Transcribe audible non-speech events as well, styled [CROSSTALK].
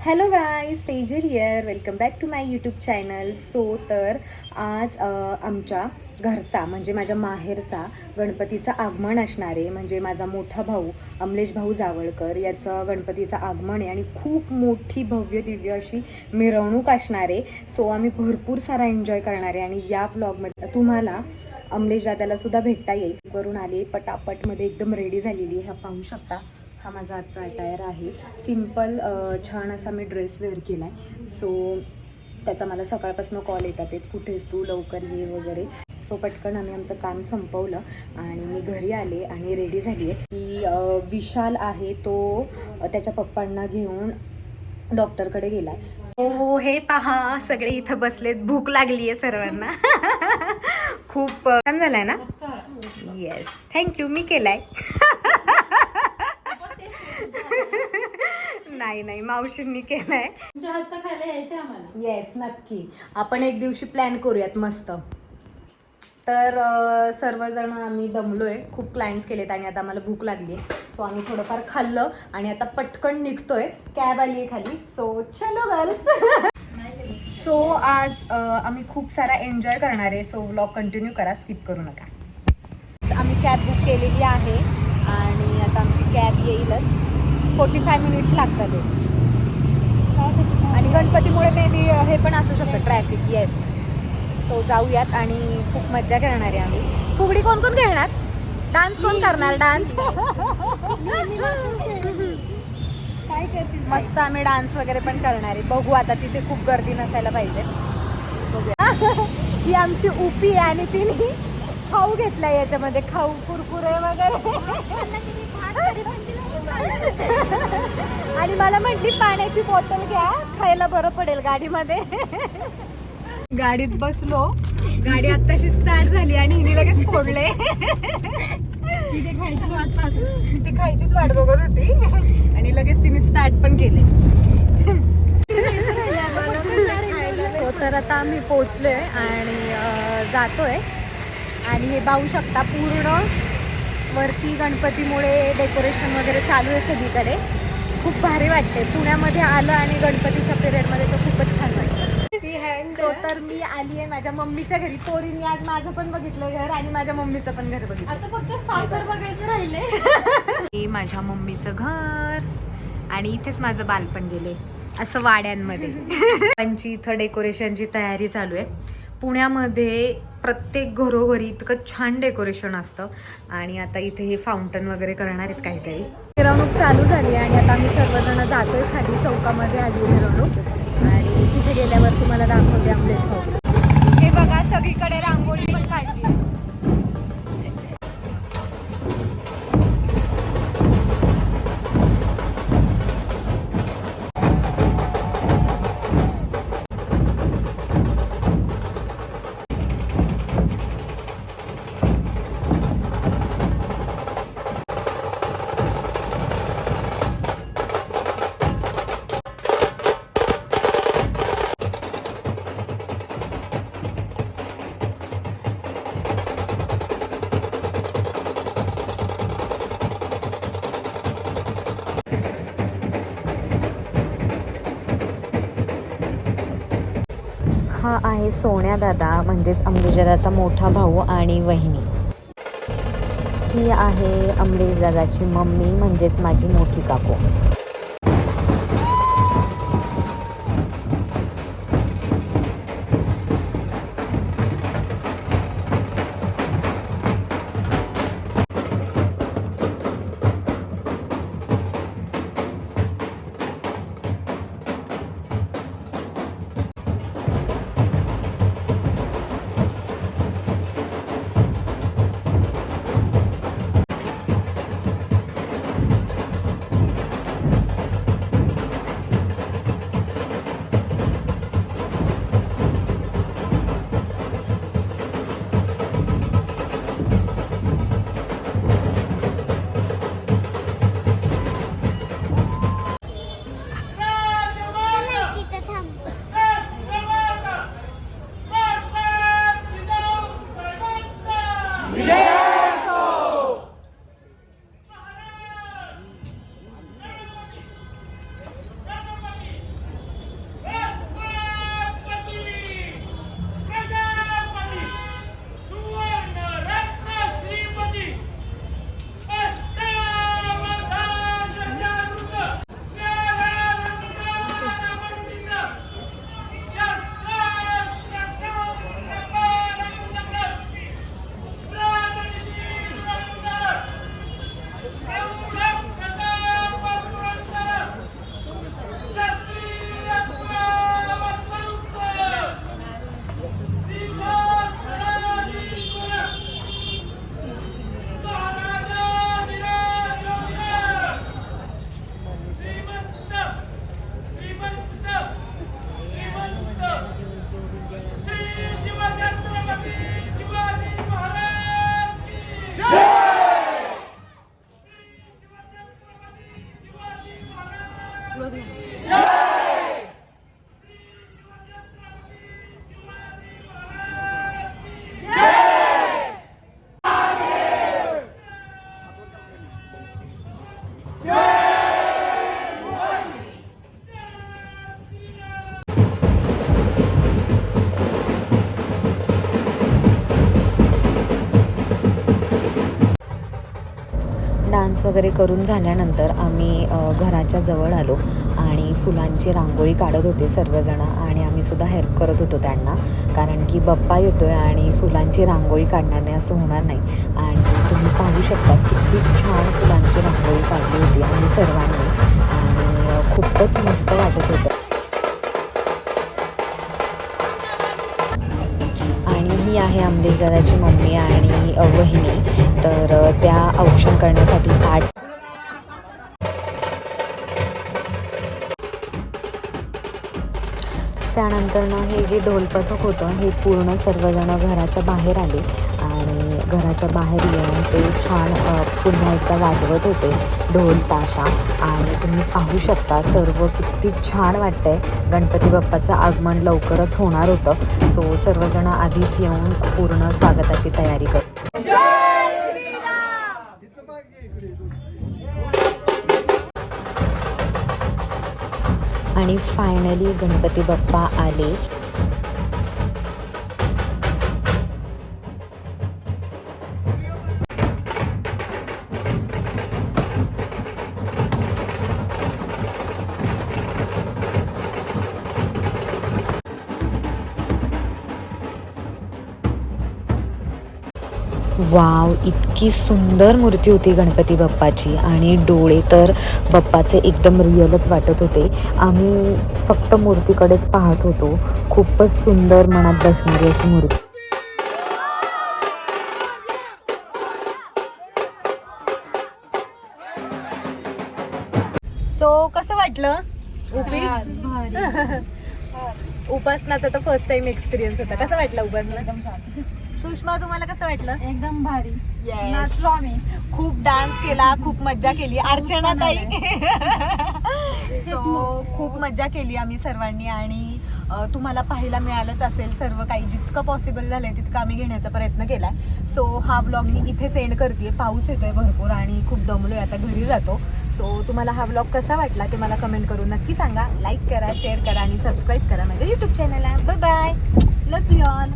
Hello guys Tejal here welcome back to my YouTube channel so तर आज आमच्या घरचा म्हणजे माझ्या माहेरचा गणपतीचं आगमन असणार आहे. म्हणजे माझा मोठा भाऊ अमलेश भाऊ जावळकर याचं गणपतीचं आगमन आहे. आणि खूप मोठी भव्य दिव्य अशी मिरवणूक असणार आहे. सो आम्ही भरपूर सारा एन्जॉय करणार आहे. आणि या व्लॉगमध्ये तुम्हाला अमलेश दादाला सुद्धा भेटता येईल. करून आले पटापटमध्ये एकदम रेडी झालेली आहे. पाहू शकता. हा माझा आजचा अटायर आहे. सिंपल छान असा मी ड्रेस वेअर केला आहे सो त्याचा मला सकाळपासून कॉल येतात. आहेत कुठेस तू? लवकर ये वगैरे. सो पटकन आम्ही आमचं काम संपवलं आणि मी घरी आले आणि रेडी झाली आहे. की विशाल आहे तो त्याच्या पप्पांना घेऊन डॉक्टरकडे गेला सो हे पहा सगळे इथं बसलेत. भूक लागली आहे सर्वांना. [LAUGHS] खूप छान झालाय ना? येस थँक्यू मी केलाय. [LAUGHS] नाही नाही. मावशींनी केलाय. तुमच्या हातचा खायला यायचं आम्हाला. येस नक्की. आपण एक दिवशी प्लॅन करूयात मस्त. तर अ, सर्वजण आम्ही दमलोय. खूप क्लायंट्स केलेत आणि आता आम्हाला भूक लागली आहे सो आम्ही थोडंफार खाल्लं आणि आता पटकन निघतोय. कॅब आली आहे खाली. सो चलो गर्ल्स सो [LAUGHS] आज अ, आम्ही खूप सारा एन्जॉय करणार आहे. सो व्लॉग कंटिन्यू करा. स्किप करू नका. आम्ही कॅब बुक केलेली आहे. आणि आता आमची कॅब येईलच. फोर्टी फाय मिनिट्स लागतात आणि गणपतीमुळे मे बी हे पण असू शकतं ट्रॅफिक येस सो जाऊयात आणि खूप मज्जा करणार आहे आम्ही फुगडी कोण कोण खेळणार डान्स कोण करणार डान्स काय करतील मस्त आम्ही डान्स वगैरे पण करणार आहे बघू आता तिथे खूप गर्दी नसायला पाहिजे बघूया ही आमची उपी आहे आणि तिने खाऊ घेतलाय याच्यामध्ये खाऊ कुरकुरे वगैरे आणि मला म्हटली पाण्याची बॉटल घ्या खायला बरं पडेल गाडीमध्ये. गाडीत बसलो. गाडी आत्ताशी स्टार्ट झाली आणि हिने लगेच फोडले. तिथे खायची वाट पाहतो ती खायचीच वाट बघत होती. आणि लगेच तिने स्टार्ट पण केले. सो तर आता आम्ही पोचलोय आणि जातोय. आणि हे पाहू शकता पूर्ण वरती गणपतीमुळे डेकोरेशन वगैरे चालू आहे सगळीकडे. खूप भारी वाटते. पुण्यामध्ये आलं आणि गणपतीच्या पिरियडमध्ये तर खूपच छान वाटतं सो तर मी आली आहे माझ्या मम्मीच्या घरी. पोरीने आज माझं पण बघितलं घर आणि माझ्या मम्मीचं पण घर बघितलं. आता फक्त साखर बघायचं राहिले. [LAUGHS] हे माझ्या मम्मीचं घर आणि इथेच माझं बालपण गेले. असं वाड्यांमध्ये. [LAUGHS] त्यांची इथं डेकोरेशनची तयारी चालू आहे. पुण्यामध्ये प्रत्येक घरोघरी इतकं छान डेकोरेशन असतं. आणि आता इथे हे फाउंटन वगैरे करणार आहेत काहीतरी. मिरवणूक चालू झाली आणि आता आम्ही सर्वजण जातोय खाली चौकामध्ये आली मिरवणूक. आणि तिथे गेल्यावर तुम्हाला दाखवते आपले हे बघा सगळीकडे रांगोळी पण काढली. हा आहे सोन्या दादा म्हणजेच अमरीश मोठा भाऊ आणि वहिनी. ही आहे अमरीश मम्मी म्हणजेच माझी मोठी काकू. डान्स वगैरे करून झाल्यानंतर आम्ही घराच्या जवळ आलो आणि फुलांची रांगोळी काढत होते सर्वजण आणि आम्ही सुद्धा हेल्प करत होतो त्यांना. कारण की बप्पा येतो आहे आणि फुलांची रांगोळी काढणार नाही असं होणार नाही. आणि तुम्ही पाहू शकता किती छान फुलांची रांगोळी काढली होती आम्ही सर्वांनी. आणि खूपच मस्त वाटत होतं. ही आहे अमलेश मम्मी आणि वहिनी. तर त्या औक्षण करण्यासाठी ताट त्यानंतर ना हे जे ढोलपथक होतं हे पूर्ण सर्वजण घराच्या बाहेर आले. घराच्या बाहेर येऊन ते छान पुन्हा एकदा वाजवत होते ढोल ताशा. आणि तुम्ही पाहू शकता सर्व किती छान वाटतंय. गणपती बाप्पाचं आगमन लवकरच होणार होतं. सो सर्वजण आधीच येऊन पूर्ण स्वागताची तयारी कर आणि फायनली गणपती बाप्पा आले. वाव इतकी सुंदर मूर्ती होती गणपती बाप्पाची. आणि डोळे तर बाप्पाचे एकदम रिअलच वाटत होते. आम्ही फक्त मूर्तीकडेच पाहत होतो. खूपच सुंदर मनात बसणारी अशी मूर्ती. सो कसं वाटलं? उपी [LAUGHS] उपासनाचा तर फर्स्ट टाइम एक्सपिरियन्स होता. कसं वाटलं उपासना? सुषमा तुम्हाला कसं वाटलं? एकदम भारी. नाचलो आम्ही खूप डान्स केला खूप मज्जा केली. अर्चना ताई सो खूप मज्जा केली आम्ही सर्वांनी आणि तुम्हाला पाहायला मिळालंच असेल सर्व काही. जितकं पॉसिबल झालंय तितकं आम्ही घेण्याचा प्रयत्न केलाय. सो हा व्लॉग मी इथेच एंड करते पाऊस येतोय भरपूर आणि खूप दमलोय. आता घरी जातो. सो तुम्हाला हा व्लॉग कसा वाटला ते मला कमेंट करून नक्की सांगा. लाईक करा शेअर करा आणि सबस्क्राईब करा माझ्या युट्यूब चॅनलला bye bye love you all